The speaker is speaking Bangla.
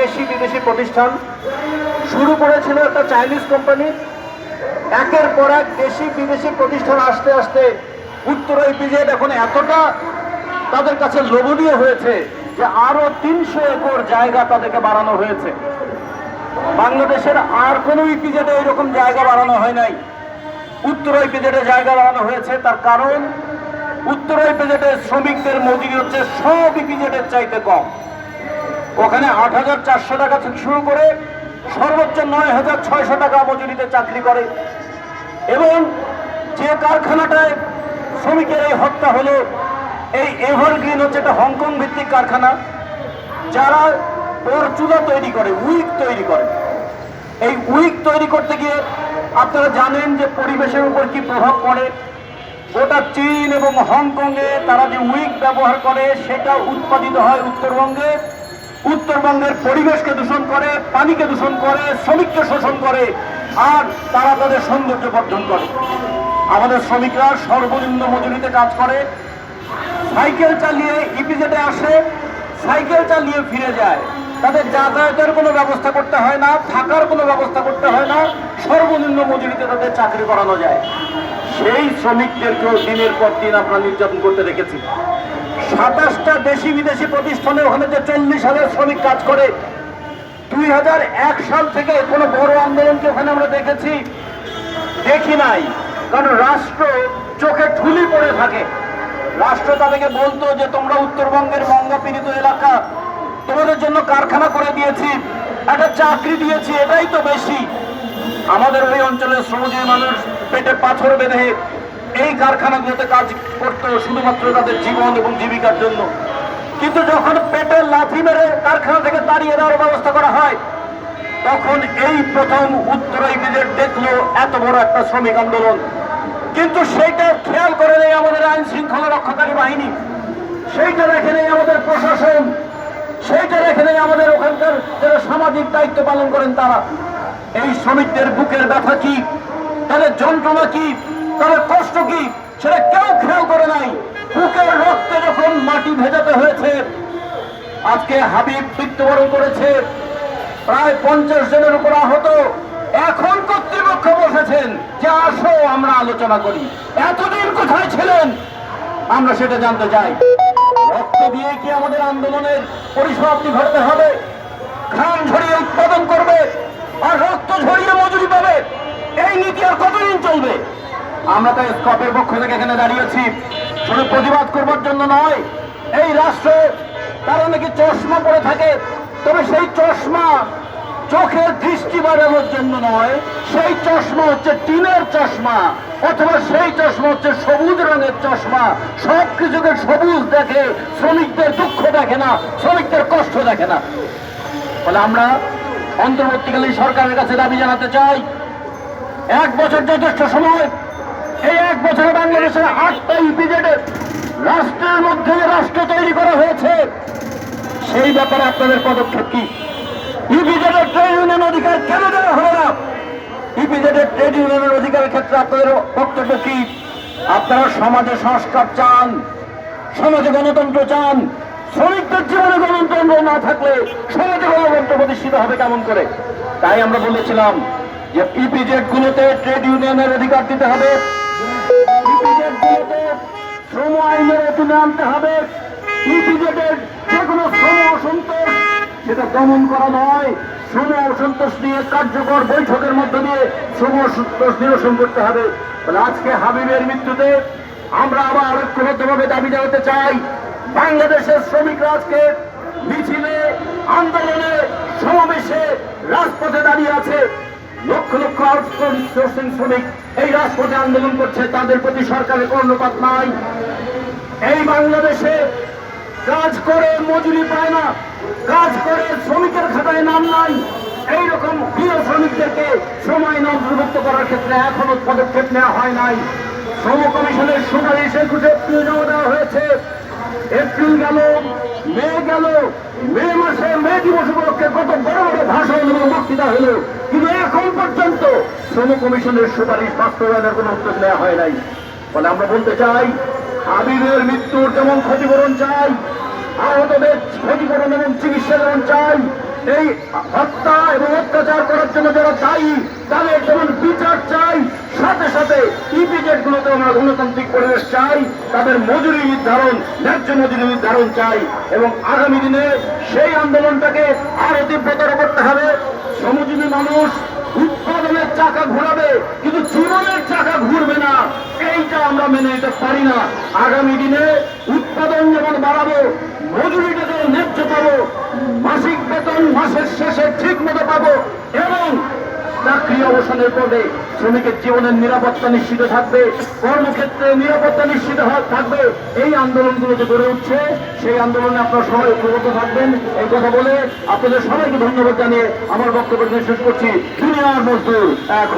দেশি বিদেশি প্রতিষ্ঠান। শুরু করেছিল একটা চাইনিজ কোম্পানি। একের পর এক দেশি বিদেশি প্রতিষ্ঠান আসতে আসতে উত্তর ইপিজেড এখন এতটা তাদের কাছে লোভনীয় হয়েছে যে আরও তিনশো একর জায়গা তাদেরকে বাড়ানো হয়েছে। বাংলাদেশের আর কোনো ইপিজেডে এরকম জায়গা বাড়ানো হয় নাই। উত্তর ইপিজেডে জায়গা বাড়ানো হয়েছে, তার কারণ উত্তর ইপিজেডে শ্রমিকদের মজুরি হচ্ছে সব ইপিজেডের চাইতে কম। ওখানে আট হাজার চারশো টাকা থেকে শুরু করে সর্বোচ্চ নয় হাজার ছয়শো টাকা মজুরিতে চাকরি করে। এবং যে কারখানাটায় শ্রমিকের এই হত্যা হলো, এই এভারগ্রিন হচ্ছে একটা হংকং ভিত্তিক কারখানা, যারা ওর চুলা তৈরি করে, উইক তৈরি করে। এই উইক তৈরি করতে গিয়ে আপনারা জানেন যে পরিবেশের উপর কি প্রভাব পড়ে? গোটা চীন এবং হংকংয়ে তারা যে উইক ব্যবহার করে, সেটা উৎপাদিত হয় উত্তরবঙ্গে। উত্তরবঙ্গের পরিবেশকে দূষণ করে, পানিকে দূষণ করে, শ্রমিককে শোষণ করে, আর তারা তাদের সৌন্দর্য বর্ধন করে। আমাদের শ্রমিকরা সর্বনিম্ন মজুরিতে কাজ করে, সাইকেল চালিয়ে ইপিজেডে আসে, সাইকেল চালিয়ে ফিরে যায়। তাদের যাতায়াতের কোনো ব্যবস্থা করতে হয় না, থাকার কোনো ব্যবস্থা করতে হয় না, সর্বনিম্ন মজুরিতে তাদের চাকরি করানো যায়। সেই শ্রমিকদেরকেও দিনের পর দিন আমরা নির্যাতন করতে দেখেছি। সাতাশটা দেশি বিদেশি প্রতিষ্ঠানে ওখানে যে চল্লিশ হাজার শ্রমিক কাজ করে, দুই হাজার এক সাল থেকে কোনো বড় আন্দোলনকে ওখানে আমরা দেখেছি, দেখি নাই। কারণ রাষ্ট্র চোখে ঠুলি পড়ে থাকে। রাষ্ট্র তাদেরকে বলতো যে, তোমরা উত্তরবঙ্গের মঙ্গা পীড়িত এলাকা, তোমাদের জন্য কারখানা করে দিয়েছি, একটা চাকরি দিয়েছি, এটাই তো বেশি। আমাদের ওই অঞ্চলের শ্রমজীবী মানুষ পেটে পাথর বেঁধে এই কারখানাগুলোতে কাজ করতো শুধুমাত্র তাদের জীবন এবং জীবিকার জন্য। কিন্তু যখন পেটে লাথি মেরে কারখানা থেকে তাড়িয়ে দেওয়ার ব্যবস্থা করা হয়, তখন এই প্রথম উত্তর ইপিজেড দেখল এত বড় একটা শ্রমিক আন্দোলন। কিন্তু সেইটা খেয়াল করে নেই আমাদের আইন শৃঙ্খলা রক্ষাকারী বাহিনী। সেইটা রেখে নেই আমাদের প্রশাসন। সেইটা রেখে নেই আমাদের ওখানকার যারা সামাজিক দায়িত্ব পালন করেন তারা। এই শ্রমিকদের বুকের ব্যথা কি? তাদের যন্ত্রণা কি? তাদের কষ্ট কি? সেটা কেউ খেয়াল করে নাই। বুকের রক্তে যখন মাটি ভেজাতে হয়েছে, আজকে হাবিব মৃত্যুবরণ করেছে। প্রায় পঞ্চাশ জনের উপর আহত। এখন কর্তৃপক্ষ বসেছেন যে আসো, আমরা আলোচনা করি। এতদিন কোথায় ছিলেন? আমরা সেটা জানতে চাই। রক্ত দিয়ে কি আমাদের আন্দোলনের পরিসমাপ্তি ঘটাতে হবে ঘাম ঝরিয়ে উৎপাদন করবে আর রক্ত ঝরিয়ে মজুরি পাবে এই নীতি আর কতদিন চলবে আমরা তাই স্কপের পক্ষ থেকে এখানে দাঁড়িয়েছি। শুধু প্রতিবাদ করবার জন্য নয়, এই রাষ্ট্রে তারা নাকি চশমা পরে থাকে। তবে সেই চশমা চোখের দৃষ্টি বাড়ানোর জন্য নয়, সেই চশমা হচ্ছে টিনের চশমা, অথবা সেই চশমা হচ্ছে সবুজ রঙের চশমা। সব কিছুকে সবুজ দেখে শ্রমিকদের দুঃখ দেখে না, শ্রমিকদের কষ্ট দেখে না। ফলে আমরা অন্তর্বর্তীকালীন সরকারের কাছে দাবি জানাতে চাই, এক বছর যথেষ্ট সময় এই এক বছরে বাংলাদেশের আটটা ইপিজেডে রাষ্ট্রের মধ্যে রাষ্ট্র তৈরি করা হয়েছে, সেই ব্যাপারে আপনাদের পদক্ষেপ কি? ইপিজেডের ট্রেড ইউনিয়ন অধিকার কেন দেওয়া হলো না? ইপিজেডের ট্রেড ইউনিয়নের অধিকারের ক্ষেত্রে আপনাদের বক্তব্য কি? আপনারা সমাজে সংস্কার চান, সমাজে গণতন্ত্র চান, শ্রমিকদের জীবনে গণতন্ত্র না থাকলে সমাজে গণতন্ত্র প্রতিষ্ঠিত হবে কেমন করে? তাই আমরা বলেছিলাম যে ইপিজেড গুলোতে ট্রেড ইউনিয়নের অধিকার দিতে হবে। শ্রম আইনের অধীনে আনতে হবে। ইপিজেডের যে কোনো শ্রম অসন্তোষ, সেটা দমন করা নয়। শ্রম অসন্তোষ নিয়ে কার্যকর বৈঠকের মধ্য দিয়ে শ্রম অসন্তোষ নিরসন করতে হবে। আজকে হাবিবের মৃত্যুতে আমরা আবার ঐক্যবদ্ধভাবে দাবি জানাতে চাই, বাংলাদেশের শ্রমিকরা আজকে মিছিলে, আন্দোলনে, সমাবেশে রাজপথে দাঁড়িয়ে আছে। লক্ষ শ্রমিক এই রাজপথে আন্দোলন করছে, তাদের প্রতি সরকারের কর্ণপাত নাই। এই বাংলাদেশে কাজ করে মজুরি পায় না, কাজ করে শ্রমিকের খাতায় নাম নাই। এইরকম প্রিয় শ্রমিকদেরকে সময় অন্তর্ভুক্ত করার ক্ষেত্রে এখনও পদক্ষেপ নেওয়া হয় নাই। শ্রম কমিশনের সুপারিশ একুশে এপ্রিল জমা দেওয়া হয়েছে। এপ্রিল গেল, মে গেল, মে মাসে মে দিবস উপলক্ষে কত বড় বড় ভাষণ এবং বক্তৃতা হল। কিন্তু এখন পর্যন্ত শ্রম কমিশনের সুপারিশ বাস্তবায়নের কোনো উদ্যোগ নেওয়া হয় নাই। ফলে আমরা বলতে চাই, হাবিবের মৃত্যুর যেমন ক্ষতিপূরণ চাই, আহতদের ক্ষতিপূরণ এবং চিকিৎসা যেমন চাই এই হত্যা এবং অত্যাচার করার জন্য যারা দায়ী, তাদের যেমন বিচার চাই, সাথে সাথে ইপিজেড গুলোতে আমরা গণতান্ত্রিক পরিবেশ চাই, তাদের মজুরি নির্ধারণ, ন্যায্য মজুরি নির্ধারণ চাই এবং আগামী দিনে সেই আন্দোলনটাকে আরও তীব্রতর করতে হবে। শ্রমজীবী মানুষ উৎপাদনের চাকা ঘুরাবে, কিন্তু জীবনের চাকা ঘুরবে না। এইটা আমরা মেনে নিতে পারি না। আগামী দিনে উৎপাদন যেমন বাড়াবো মজুরিটা যেমন ন্যায্য পাবো, মাসিক বেতন মাসের শেষে ঠিক মতো পাবো এবং চাকরি অবসানের পরে শ্রমিকের জীবনের নিরাপত্তা নিশ্চিত থাকবে, কর্মক্ষেত্রে নিরাপত্তা নিশ্চিত থাকবে। এই আন্দোলনগুলো যে গড়ে উঠছে, সেই আন্দোলনে আপনারা সবাই ঐক্যবদ্ধ থাকবেন। এই কথা বলে আপনাদের সবাইকে ধন্যবাদ জানিয়ে আমার বক্তব্য শেষ করছি। দুনিয়ার মজদুর, এক